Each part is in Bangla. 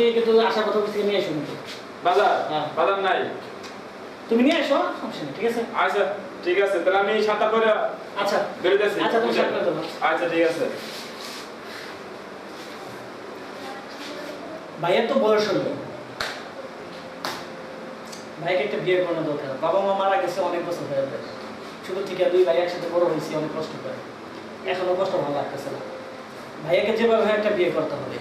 থেকে কিন্তু আসার কথা থেকে নিয়ে এসো কিন্তু বাজার? হ্যাঁ। বাজার নাই? তুমি নিয়ে এসো সমস্যা নেই ঠিক আছে? আচ্ছা ঠিক আছে তাহলে আমি সাতটা করে আচ্ছা। বেরোতেছি আচ্ছা, তুমি সাত করে আচ্ছা ঠিক আছে। ভাইয়ের তো বয়স হলো। ভাইকে একটা বিয়ে করানো দরকার বাবা মা মারা গেছে অনেক বছর হয়ে যায় ছোট থেকে দুই ভাই একসাথে বড় হয়েছি অনেক কষ্ট করে। এখনও কষ্ট ভালো লাগতেছে না। ভাইয়াকে যেভাবে একটা বিয়ে করতে হবে।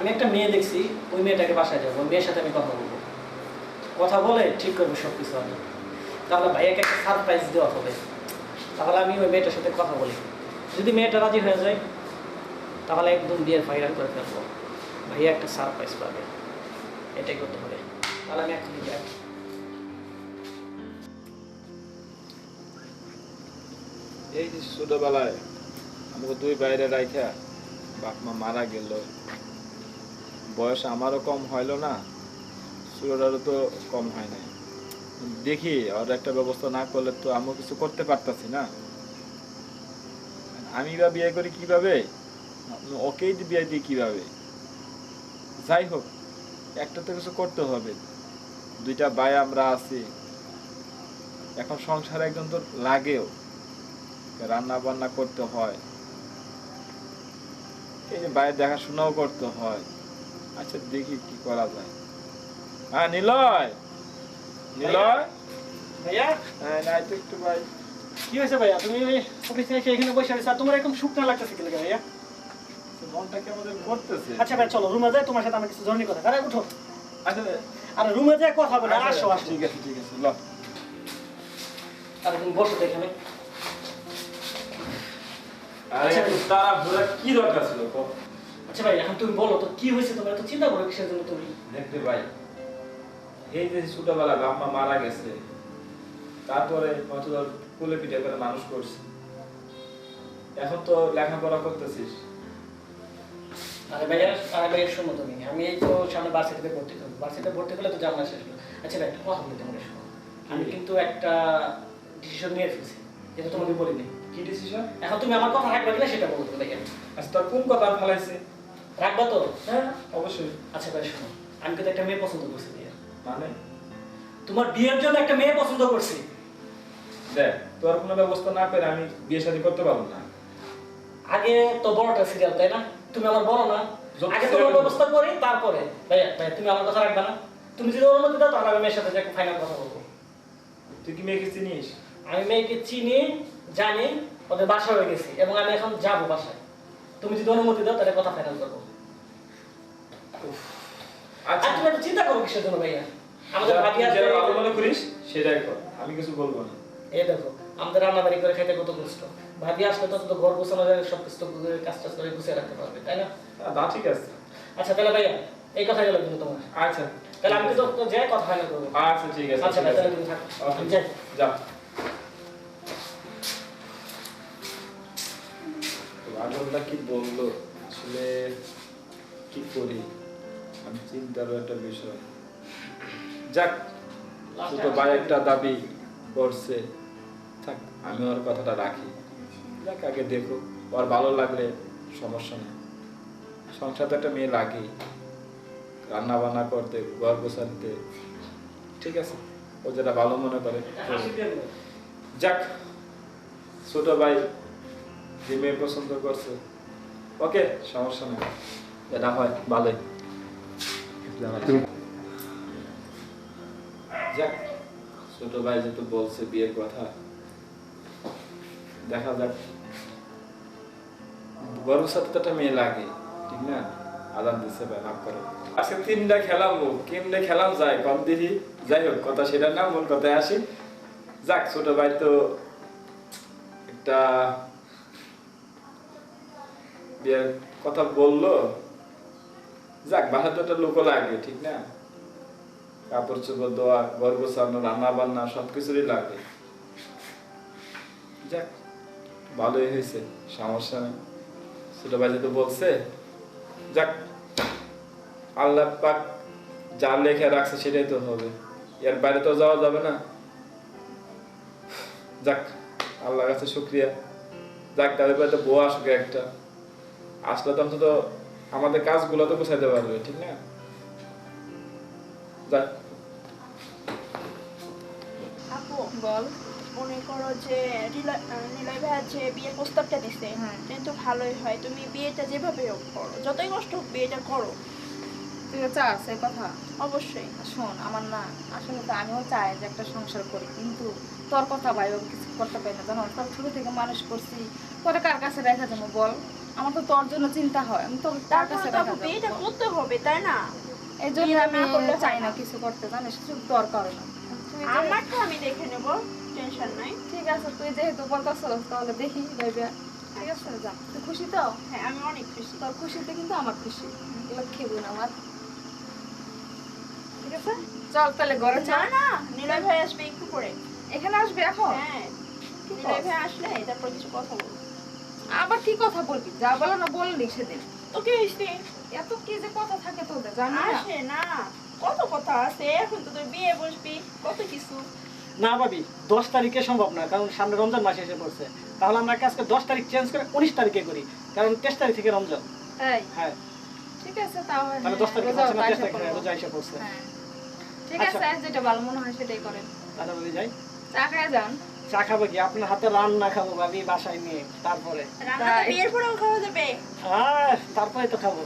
আমি একটা মেয়ে দেখছি, ওই মেয়েটাকে বাসায় যাব মেয়ের সাথে আমি কথা বলব। কথা বলে ঠিক করব সব কিছু আমি। তাহলে ভাইয়াকে একটা সারপ্রাইজ দেওয়া হবে। তাহলে আমি ওই মেয়েটার সাথে কথা বলি। যদি মেয়েটা রাজি হয়ে যায়, তাহলে একদম বিয়ের ফাইনাল করে ফেলব। ভাইয়া একটা সারপ্রাইজ পাবে। এটাই করতে হবে। তাহলে আমি এখনই যাই। এই যে ছোটবেলায় আমাকে দুই বাইরে রাইখা বাপ মা মারা গেল। বয়স আমারও কম হইল না ছোটটারও তো কম হয় নাই। দেখি, আর একটা ব্যবস্থা না করলে তো আমিও কিছু করতে পারতাছি না। আমি বা বিয়ে করি কীভাবে? ওকেই বিয়ে দিই কীভাবে? যাই হোক, একটা তো কিছু করতে হবে। দুইটা ভাই আমরা আছি। এখন সংসারে একজন তো লাগেও। রান্না বান্না করতে হয়। এই যে বাইরে দেখাশোনাও করতে হয়। আচ্ছা দেখি কি করা যায়। হ্যাঁ নিলয়! নিলয়! ভাইয়া? হ্যাঁ নাই তো একটু ভাই। কি হয়েছে ভাইয়া? তুমি অফিসে এসে এখানে বসে আছো। আর তোমার এরকম শুকনা লাগতেছে কি ভাইয়া? মনটা কি আমাদের করতেছে? আচ্ছা ভাই চলো রুমে যাই তোমার সাথে আমার কিছু জরুরি কথা। আরে উঠো। আচ্ছা আর রুমে যাই কথা বলে আসো আসো। ঠিক আছে ঠিক আছে ল। আর তুমি বসো এখানে। আরে আচ্ছা। তারা ঘোরা কি দরকার ছিল? আচ্ছা ভাই এখন তুমি বলো তো কি হয়েছে? তোমার তো চিন্তা করো কিসের জন্য তুমি? দেখতে ভাই এই যে ছোটবেলা বাপ মারা গেছে তারপরে হয়তো তোর কুলে পিঠে করে মানুষ করছে। এখন তো লেখাপড়া করতেছিস। আরে ভাইয়া আরে ভাইয়া শোনো তুমি আমি এই তো সামনে ভার্সিটিতে ভর্তি করব। ভার্সিটিতে ভর্তি করলে তো জানা শেষ হলো। আচ্ছা ভাই একটা কথা বলি তোমাকে শোনো আমি কিন্তু একটা ডিসিশন নিয়ে ফেলছি যেটা তোমাকে বলিনি। কি ডিসিশন এখন তুমি আমার কথা রাখবে কিনা সেটা বলতে ভাইয়া আচ্ছা তোর কোন কথা ফেলাইছে? রাখবা তো? হ্যাঁ অবশ্যই। আচ্ছা ভাই শোনো। আমি কিন্তু একটা মেয়ে পছন্দ করছি ভাইয়া মানে? তোমার বিয়ের জন্য একটা মেয়ে পছন্দ করছি। দেখ তোর কোনো ব্যবস্থা না করে আমি বিয়ে শাদী করতে পারব না। আগে তো বড়টা সিরিয়াল তাই না? তুমি আমার বড় না। আগে তোমার ব্যবস্থা করি তারপরে। ভাইয়া ভাইয়া তুমি আমার কথা রাখবে না। তুমি যদি অনুমতি দাও তাহলে আমি মেয়ের সাথে একটা ফাইনাল কথা বলব। তুই কি মেয়েকে চিনিস? আমি মেয়েকে চিনি জানি ওদের বাসা হয়ে গেছি এবং আমি এখন যাব বাসায়। তুমি যদি অনুমতি দাও তাহলে কথা ফাইনাল করব। আচ্ছা। তুমি একটু চিন্তা করো কিসের জন্য ভাইয়া? আমাদের ভাবি আছে ভালো মনে করিস সেটাই কর। আমি কিছু বলব না। এই দেখো আমাদের রান্না বাড়ি করে খাইতে কত কষ্ট। ভাবি আসলে তো তো ঘর গোছানো যায় সব কিছু কাজ টাজ করে গুছিয়ে রাখতে পারবে তাই না? হ্যাঁ, তা ঠিক আছে। আচ্ছা তাহলে ভাইয়া এই কথা গেল কিন্তু তোমার। আচ্ছা। তাহলে আমি তো যাই কথা ফাইনাল করব। আচ্ছা ঠিক আছে। আচ্ছা। তাহলে তুমি থাকো. আগরটা কি বলল? আসলে কি করি? আমি চিন্তারও একটা বিষয়। যাক ছোট ভাই একটা দাবি করছে। থাক আমি ওর কথাটা রাখি। যাক আগে দেখো ওর ভালো লাগলে সমস্যা নেই। সংসার তো একটা মেয়ে লাগে। রান্না বান্না করতে ঘর গোছাতে। ঠিক আছে? ও যেটা ভালো মনে করে। যাক ছোট ভাই যে মেয়ে পছন্দ করছে। ওকে, সমস্যা নেই। এটা হয়, ভালোই। যাক, ছোট ভাই যেহেতু বলছে বিয়ের কথা, দেখা যাক। একটা মেয়ে লাগে, ঠিক না? আদান দিচ্ছে করো। আজকে তিনটা খেলাবো কেমনে খেলাম যায় কম দিদি যাই হোক, কথা সেটা না মূল কথায় আসি। যাক, ছোট ভাই তো একটা বিয়ের কথা বলল। যাক বাসা তো একটা লোক লাগে, ঠিক না? কাপড় চোপড় দেওয়া ঘর গোছানো, রান্না বান্না সব কিছুরই লাগে। যাক, ভালোই হয়েছে, সমস্যা নেই। ছোট ভাই যেহেতু বলছে, যাক, আল্লাহ পাক যা লেখা রাখছে সেটাই তো হবে। এর বাইরে তো যাওয়া যাবে না। যাক, আল্লাহর কাছে শুক্রিয়া। যাক, তাদের বাড়িতে বউ আসুক একটা। আসলে তো অন্তত আমাদের কাজগুলো তো গুছাইতে পারবে ঠিক না? যাক। আপু বল। মনে করো যে নিলয় ভাইয়া যে বিয়ের প্রস্তাবটা দিছে। কিন্তু ভালোই হয়। তুমি বিয়েটা যেভাবে হোক করো। যতই কষ্ট হোক বিয়েটা করো। চাস এই কথা? অবশ্যই। শোন আমার না আসলে তো আমিও চাই যে একটা সংসার করি কিন্তু তোর কথা ভাই ও কিছু করতে পারি না। জানো তোর ছোট থেকে মানুষ করছি পরে কার কাছে রেখা যাব বল? আমার তো তোর জন্য চিন্তা হয় আমি তো তারপর কাছে তো বিয়েটা করতে হবে তাই না? এই জন্য আমি না চাই না না। কিছু করতে জানিস? তোর কারণে তুই যে- আমারটা আমি দেখে নেব টেনশন নাই। ঠিক আছে তুই যেহেতু বলতেছ তাহলে দেখি ভাইবা। ঠিক আছে যা। তুই খুশি তো? হ্যাঁ আমি অনেক খুশি। তোর খুশিতে কিন্তু আমার খুশি। লক্ষ্মী বোন আমার। ঠিক আছে? চল তাহলে ঘরে না চল। না নিলয় ভাই আসবে একটু পরে। এখানে আসবে এখন? হ্যাঁ নিলয়? ভাই আসলে তারপর কিছু কথা বলব। আবার কি কথা বলবি? যা বলো না বললি সেদিন তো কি হয়েছে এত কি যে কথা থাকে তোদের জানি না। আসে না। কত কথা আছে এখন তো তুই বিয়ে বসবি কত কিছু। না ভাবি দশ তারিখে সম্ভব না কারণ সামনে রমজান মাস এসে পড়ছে। তাহলে আমরা আজকে দশ তারিখ চেঞ্জ করে উনিশ তারিখে করি কারণ তেইশ তারিখ থেকে রমজান। এই। হ্যাঁ। ঠিক আছে তাহলে দশ তারিখে হচ্ছে না তেইশ তারিখে রোজা এসে পড়ছে। হ্যাঁ। ঠিক আচ্ছা। আছে যেটা ভালো মনে হয় সেটাই করেন। তাহলে ভাবি যাই। চা খায় যান। চা খাব কি? আপনার হাতে রান্না খাব ভাবি বাসায় নিয়ে তারপরে। আর তারপরে তো খাব।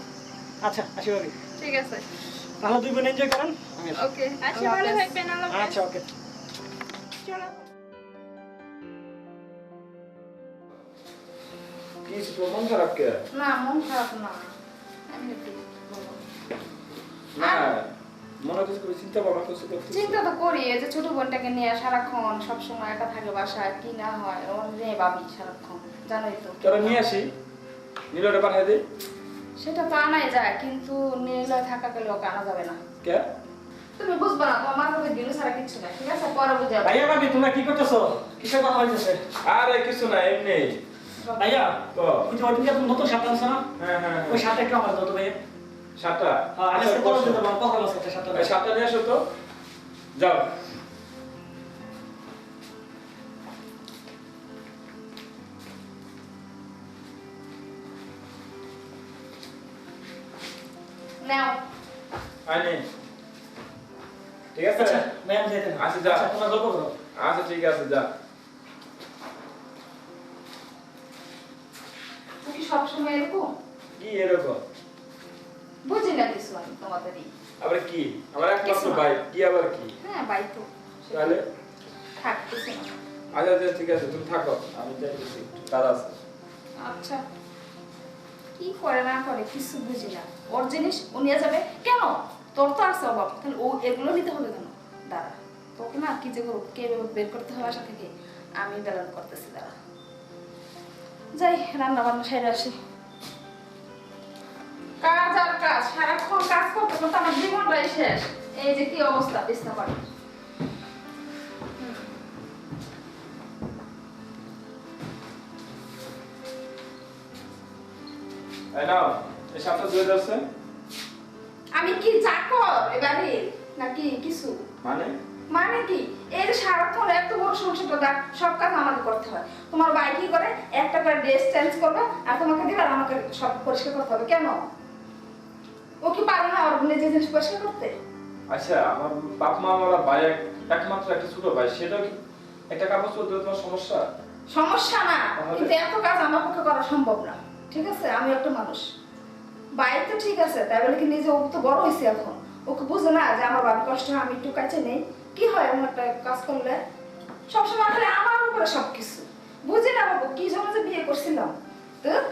আচ্ছা আসি ভাবি ঠিক আছে। তাহলে দুই বোন এনজয় করেন? ওকে। আচ্ছা। আচ্ছা ওকে। মন খারাপ কে? না মন খারাপ না। না। মনে চিন্তা ভাবনা করছে তো চিন্তা তো করি এই যে ছোট বোনটাকে নিয়ে সারাক্ষণ সবসময় একা থাকে বাসায় কি না হয় ওর নিয়ে ভাবি সারাক্ষণ জানোই তো। তোরা নিয়ে আসি নীলরে পাঠিয়ে দিই সেটা তো আনাই যায় কিন্তু নির্লয় থাকা গেলে ওকে আনা যাবে না। কে? তুমি বুঝবে না তোমার মাথাতে গেলে ছাড়া কিচ্ছু না ঠিক আছে? পরে বুঝে যাবে। ভাইয়া ভাবি তোমরা কি করতেছো? কিসের কথা হইতেছে আরে কিছু না এমনি। ভাইয়া তো ওই যে ওইদিকে নতুন সাথে আনছো না? হ্যাঁ হ্যাঁ। ওই সাথে একটু আমার দাও তো ভাইয়া সাতটা? হ্যাঁ আচ্ছা, এই সাতটা নিয়ে আসো তো। যাও। নাও। আইনি। ঠিক আছে? আচ্ছা ম্যাম যেতে আচ্ছা, যা। আচ্ছা তোমরা গল্প করো আচ্ছা ঠিক আছে যা। তুমি কি সবসময় এরকম? কি এরকম? বুঝি না কিছু আমি তোমাদেরই। আবার কি? আমার একমাত্র ভাই কি আবার কি? হ্যাঁ বাই তো। তাহলে? থাক কিছু না। আচ্ছা আচ্ছা ঠিক আছে তুমি থাকো। আমি যাইতেছি একটু কাজ আছে। আচ্ছা। কি করে না করে কিছু বুঝি না। ওর জিনিস ও নিয়ে যাবে। কেন? তোর তো আছে অভাব। তাহলে ও এগুলো নিতে হবে কেন? দাঁড়া। তোকে না কি যে করব কে বের করতে হবে বাসা থেকে? আমি বেলান করতেছি দাঁড়া। যাই রান্না বান্না সেরে আসি। কাজ আর কাজ সারাক্ষণ কাজ করতে করতে আমার জীবনটাই শেষ। এই যে কি অবস্থা বিছনা পাড়ি এই নাও এই সাতটা ধুয়ে যাচ্ছে আমি কি চাকর এবারে নাকি কিছু? মানে? মানে কি? এই যে সারাক্ষণ এত বড় সংসারটা দেখ সব কাজ আমাকে করতে হয়। তোমার ভাই কি করে? একটা করে ড্রেস চেঞ্জ করবে আর তোমাকে দিবে আর আমাকে সব পরিষ্কার করতে হবে। কেন? ও কি পারে না ওর নিজের জিনিস পরিষ্কার করতে? আচ্ছা আমার বাপ মা আমার ভাই একমাত্র একটা ছোট ভাই সেটাও কি একটা কাপড় দিলে তোমার সমস্যা? সমস্যা না কিন্তু এত কাজ আমার পক্ষে করা সম্ভব না ঠিক আছে? আমি একটা মানুষ। বাইরে তো ঠিক আছে তাই বলে কি নিজে ও তো বড় হয়েছে এখন। ওকে বুঝে না যে আমার বাবা কষ্ট হয় আমি একটু কাছে নেই। কি হয় এমন একটা কাজ করলে? সবসময় খালি আমার উপরে সবকিছু। বুঝি না বাবু কি জন্য যে বিয়ে করছিলাম? তোর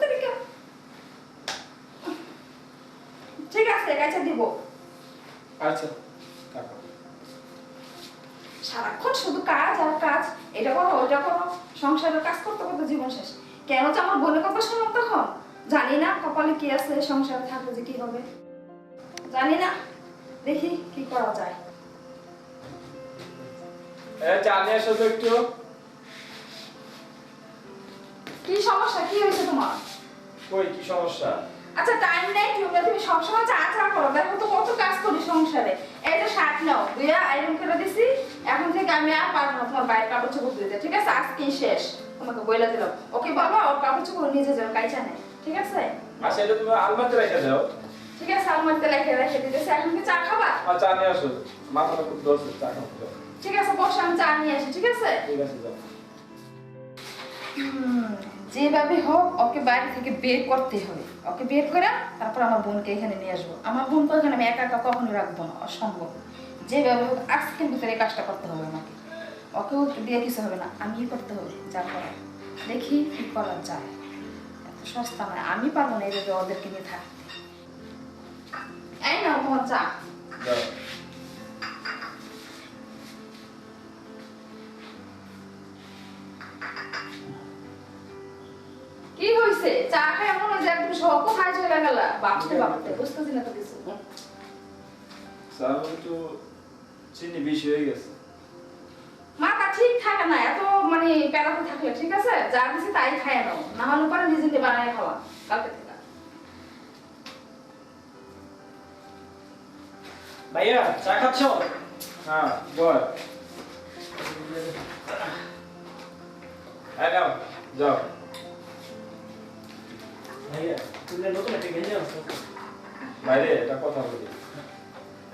ঠিক আছে কাছে দিব। আচ্ছা সারাক্ষণ শুধু কাজ আর কাজ এটা করো ওইটা করো সংসারের কাজ করতে করতে জীবন শেষ। কেন যে আমার বোনের কথা শুনলাম তখন? জানি না কপালে কি আছে সংসারে থাকলে যে কি হবে। জানি না দেখি কি করা যায়। একটু। কি সমস্যা? কি হয়েছে তোমার? কই কি সমস্যা? আচ্ছা টাইম নেই তুমি তুমি সবসময় চা চা করো দেখো তো কত কাজ করি সংসারে। দুইয়া আইরন করে দিছি এখন থেকে আমি আর পারব না তোমার বাইরের কাপড় চোপড় ধুইতে ঠিক আছে? আজকেই শেষ। তোমাকে বইলা দিলাম। ওকে বাবা ওর কাপড় চোপড় নিজে যাও কাইচা নেই ঠিক আছে? আচ্ছা এটা তুমি আলমারিতে রেখে দাও। ঠিক আছে আলমারিতে রেখে রেখে দিতেছি। এখন কি চা খাবা? আর চা নিয়ে আসো। মাথাটা খুব ধরছে চা খাব ঠিক আছে বসে আমি চা নিয়ে আসি ঠিক আছে? ঠিক আছে যাও। হুম, যেভাবে হোক ওকে বাইরে থেকে বের করতে হবে। ওকে বের করে তারপর আমার বোনকে এখানে নিয়ে আসব। আমার বোনকে এখানে, আমি একা একা কখনো রাখব না, অসম্ভব। যেভাবে হোক আজকের ভিতরে কাজটা করতে হবে আমাকে। ওকেও দিয়ে কিছু হবে না, আমিই করতে হবে, যা করার। দেখি কি করা যায়। এত সস্তা নয়, আমি পারব না এইভাবে ওদেরকে নিয়ে থাকতে। এই না চা যাও চা খাই মনে হয় যে একদম সব কোথায় চলে গেল। বাপতে বাপতে বুঝতেছি না তো কিছু। চা একটু চিনি বেশি হয়ে গেছে। মাথা ঠিক থাকে না এত মানে প্যারাতে থাকলে ঠিক আছে? যা কিছু তাই খায় নাও। না হলে পরে নিজে নিজে বানায় খাওয়া কালকে থেকে। ভাইয়া চা খাচ্ছ? হ্যাঁ বল। যাও। বাইরে এটা কথা বলি।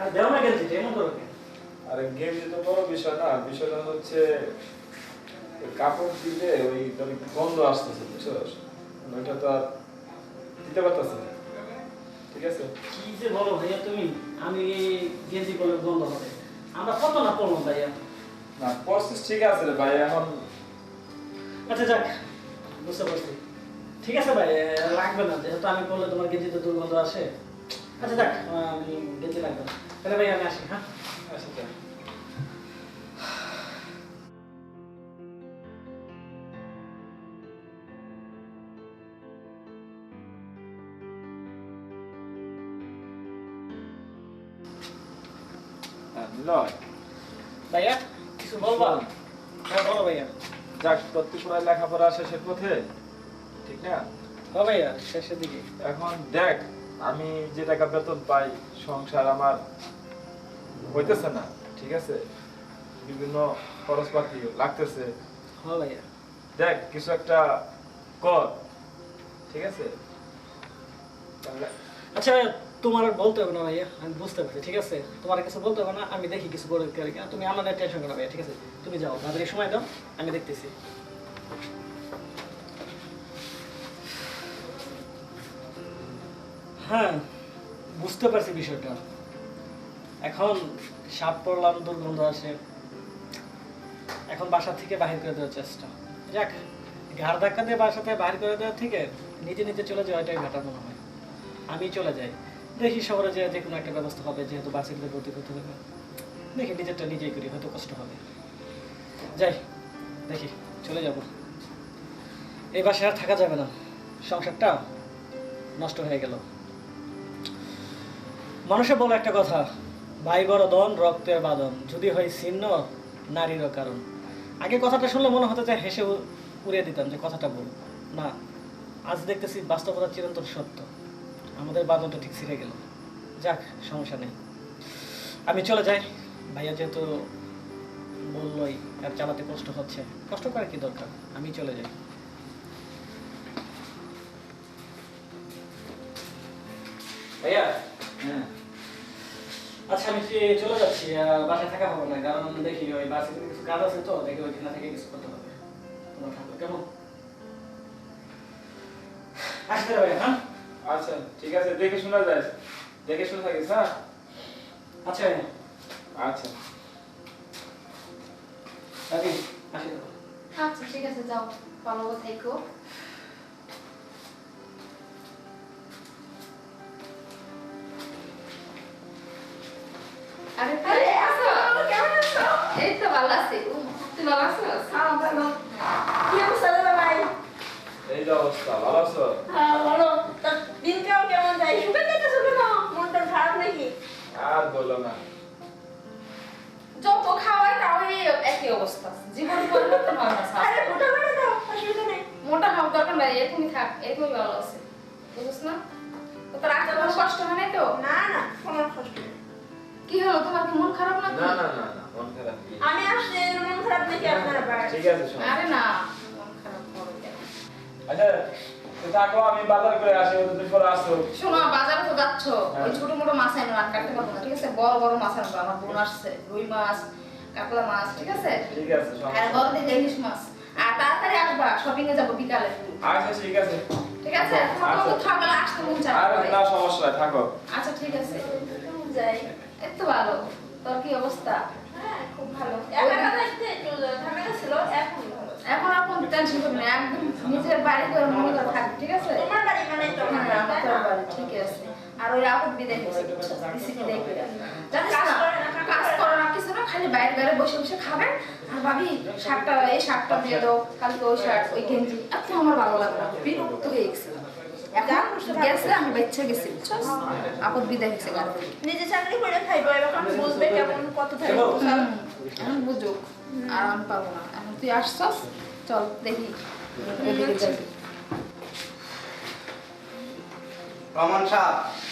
আর দেও না গেঞ্জিটা এমন করো আরে গেম তো বড় বিষয় না বিষয়টা হচ্ছে কাপড় দিলে ওই তোর গন্ধ আসতেছে বুঝছ? ওইটা তো আর দিতে পারতেছে না। ঠিক আছে? কি যে বলো ভাইয়া তুমি আমি গেঞ্জি পরে বন্ধ হবে। আমরা কত না পড়লাম ভাইয়া? না প্রসেস ঠিক আছে রে ভাই এখন আচ্ছা যাক বুঝতে পারছি। ঠিক আছে ভাই লাগবে না। যেহেতু আমি বললে তোমার গেঞ্জিতে দুর্গন্ধ আসে আচ্ছা আহ, আমি গেঞ্জি লাগবে। তাহলে ভাই আমি আসি হ্যাঁ? আচ্ছা যা। হ্যাঁ, ভাইয়া কিছু বলবা? হ্যাঁ বলো ভাইয়া। যাক প্রত্যেক পড়ায় লেখাপড়া শেষের পথে ঠিক না? হ্যাঁ ভাইয়া শেষের দিকে। এখন দেখ আমি যে টাকা বেতন পাই সংসার আমার হইতেছে না ঠিক আছে? বিভিন্ন খরচপাতি লাগতেছে। হ্যাঁ ভাইয়া। দেখ কিছু একটা কর ঠিক আছে? তাহলে আচ্ছা তোমার আর বলতে হবে না ভাইয়া আমি বুঝতে পারছি ঠিক আছে? তোমার কিছু বলতে হবে না আমি দেখি কিছু করে তুমি আমাদের টেনশন করো ভাইয়া ঠিক আছে? তুমি যাও তাদের সময় দাও আমি দেখতেছি। হ্যাঁ বুঝতে পারছি বিষয়টা। এখন সাপ পড়লাম, দুর্গন্ধ আসে। এখন বাসা থেকে বাহির করে দেওয়ার চেষ্টা। যাক, ঘাড় ধাক্কা দিয়ে বাসা থেকে বাহির করে দেওয়ার থেকে নিজে নিজে চলে যাওয়া এটাই বেটার মনে হয়। আমি চলে যাই। দেখি শহরে যে যে কোনো একটা ব্যবস্থা হবে, যেহেতু বাচ্চাগুলো ভর্তি করতে হবে। দেখি নিজেরটা নিজেই করি, হয়তো কষ্ট হবে। যাই, দেখি, চলে যাব। এই বাসায় আর থাকা যাবে না। সংসারটা নষ্ট হয়ে গেল। মানুষে বলে একটা কথা, ভাই বড় দন রক্তের বাদন যদি হয় ছিন্ন, নারীরও কারণ। আগে কথাটা শুনলে মনে হতো যে হেসে উড়িয়ে দিতাম যে কথাটা বল না, আজ দেখতেছি বাস্তবতা চিরন্তন সত্য। আমাদের বাদনটা ঠিক ছিঁড়ে গেল। যাক, সমস্যা নেই। আমি চলে যাই। ভাইয়া যেহেতু বললোই, আর চালাতে কষ্ট হচ্ছে। কষ্ট করে কি দরকার? আমি চলে যাই। ভাইয়া আচ্ছা আমি চলে যাচ্ছি বাসায় থাকা হবে না কারণ দেখি ওই বাসে কিছু কাজ আছে তো দেখি ওইখানে থেকে কিছু করতে হবে। তোমরা থাকো কেমন? আসতে হবে হ্যাঁ? আচ্ছা ঠিক আছে দেখে শোনা যায়। দেখে শুনে থাকিস হ্যাঁ? আচ্ছা আচ্ছা। আচ্ছা ঠিক আছে যাও। ভালো থেকো। আরে আরে, কেমন আছো? এই তো ভালো আছি ভালো আছিস হ্যাঁ, ভালো। কি অবস্থা দাদা ভাই? এই যে অবস্থা ভালো আছো হ্যাঁ, ভালো। তা দিনকাল কেমন যায়? শুকায় যাইতেছো কেন? মনটা খারাপ নাকি? আর বলো না যত খাওয়াই তাও এই একই অবস্থা জীবন পরিবর্তন হয় না আরে, মোটা করে দাও, অসুবিধা নেই। মোটা হওয়ার দরকার নাই এরকমই থাক এরকমই ভালো আছে বুঝছ না তোর রাতে কোনো কষ্ট হয় নাই তো না, না, কোনো কষ্ট নেই। কি হলো? তোমার কি মন খারাপ না না না না মন খারাপ আমি আসলে মন খারাপ নাকি আপনার ঠিক আছে শোনো। আরে না মন খারাপ করো কেন? আচ্ছা থাকো আমি বাজার করে আসি তুমি পরে আসো। শোনো বাজারে তো যাচ্ছ। হ্যাঁ। ওই ছোট মোটো মাছ আইনো আর কাটতে পারব না ঠিক আছে? বড় বড় মাছ আনব আমার বোন আসছে রুই মাছ কাতলা মাছ ঠিক আছে? ঠিক আছে আর সমস্যা বড় দিকে ইলিশ মাছ। আর তাড়াতাড়ি আসবা শপিং এ যাব বিকালে। আচ্ছা ঠিক আছে। ঠিক আছে? তোমার আচ্ছা। আসতে মন চায় আর না সমস্যা থাকো। আচ্ছা ঠিক আছে। যাই। এই ভালো। তোর কি অবস্থা? হ্যাঁ খুব ভালো। একা একা থাকতে একটু ঝামেলা ছিল এখন ভালো। এখন টেনশন করবি না একদম নিজের বাড়ি করে মনে করে থাকবি ঠিক আছে? তোমার বাড়ি মানে তো হ্যাঁ, বাড়ি, আমার তাই তোর না? বাড়ি, ঠিক আছে। আর ওই আপদ বিদায় হয়েছে দিছি বিদায় করে। কাজ করে না, কাজ কাজ করে করো না কিছু না খালি বাইরে বাইরে বসে বসে খাবেন আর ভাবি শার্টটা এই শার্টটা দিয়ে দাও কালকে ওই শার্ট ওই গেঞ্জি এত আমার ভালো লাগে না বিরক্ত হয়ে গেছে এখন গেছে আমি বাচ্চা গেছি বুঝছস আপদ বিদায় হয়েছে নিজে চাকরি করে খাইবো এখন বুঝবে কেমন কত থাকে এখন বুঝুক আর আমি পারব না। এখন তুই আসছস চল দেখি। ওদিকে যাবি।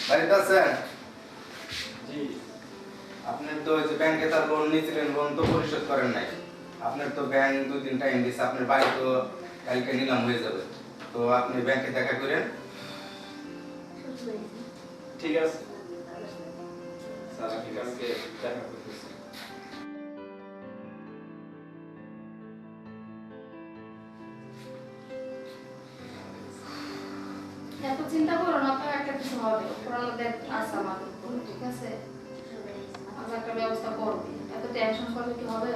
বাড়িতে আছেন? জি। আপনি তো ওই যে ব্যাংকে তার লোন নিয়েছিলেন লোন তো পরিশোধ করেন নাই। আপনার তো ব্যাংক দুই দিন টাইম দিচ্ছে আপনার বাড়ি তো কালকে নিলাম হয়ে যাবে। তো আপনি ব্যাংকে দেখা করেন। ঠিক আছে। স্যার আমি কালকে দেখা করতেছি। এত চিন্তা করো না তো একটা কিছু হবে। পুরানো দেখ আছে আমাদের। ঠিক আছে? আমরা একটা ব্যবস্থা করব। এত টেনশন করলে কি হবে?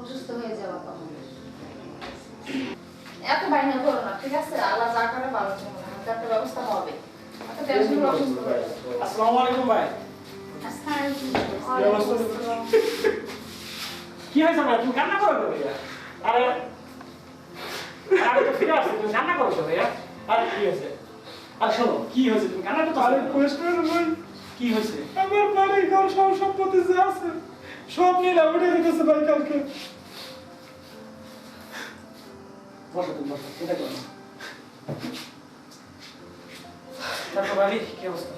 অসুস্থ হয়ে যাওয়া তখন এত বাইনা করো না, ঠিক আছে? আল্লাহ যা করে ভালো জন্য একটা ব্যবস্থা হবে। আসসালামু আলাইকুম ভাই কি হয়েছে ভাই তুমি কান্না করো তো ভাইয়া আরে আরে তো ফিরে আসছে তুমি কান্না করছ ভাইয়া আরে কি হয়েছে আর শোনো কি হয়েছে তুমি কান্না করছ আরে কোয়েশ্চেন ভাই কি হয়েছে আমার বাড়ি ঘর সব সম্পত্তি যে আছে সব নিলাম উঠে গেছে ভাই কালকে বসো তুমি বসো চিন্তা করো না তারপর ভাবি কি অবস্থা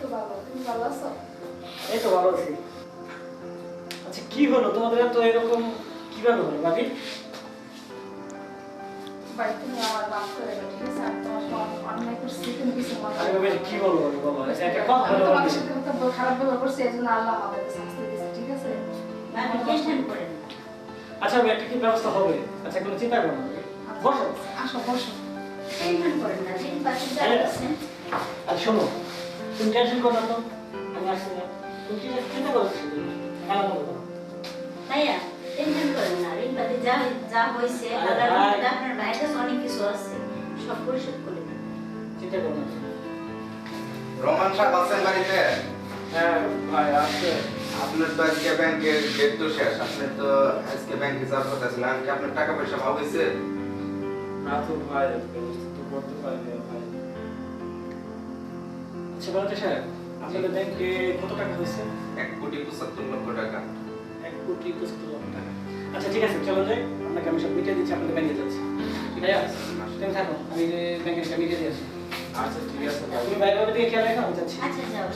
তো ভালো তুমি ভালো আছো এই তো ভালো আছি আচ্ছা কি হলো তোমাদের তো এরকম কীভাবে হলো ভাবি মনে। কি বলব বাবা আচ্ছা, একটা কথা খারাপ ব্যবহার করছি আল্লাহ আমাদেরকে শাস্তি দিয়েছে ঠিক আছে। আচ্ছা একটা কি ব্যবস্থা হবে আচ্ছা কোনো চিন্তা করো না বসো আসো বসো করেন না হ্যাঁ। আর শোনো তুমি টেনশন করো না তো আমি আসছি না। তুমি চিন্তা চিন্তা করো খেলা মতো করো। ভাইয়া টেনশন করেন না ঋণ পাতি যা যা হয়েছে ভাই। আপনার কাছে অনেক কিছু আছে সব পরিশোধ করে চিন্তা করো না। রহমান সাহেব আছেন বাড়িতে? হ্যাঁ ভাই আছে। আপনার তো আজকে ব্যাংকের ডেট তো শেষ আপনার তো আজকে ব্যাংকে যাওয়ার কথা ছিল কি আপনার টাকা পয়সা ভাব হয়েছে না তো ভাই ব্যবস্থা তো করতে পারি আচ্ছা আপনাদের ব্যাংকে কত টাকা হয়েছে? এক কোটি পঁচাত্তর লক্ষ টাকা। এক কোটি পঁচাত্তর লক্ষ টাকা। আচ্ছা ঠিক আছে চলো যাই। আপনাকে আমি সব মিটিয়ে দিচ্ছি আপনাদের ব্যাংকে যাচ্ছি। ভাইয়া তুমি থাকো আমি ব্যাংকের মিটিয়ে দিয়েছি আচ্ছা ঠিক আছে তুমি বাইরে দিয়ে খেয়াল রেখো আমি যাচ্ছি। আচ্ছা যাও।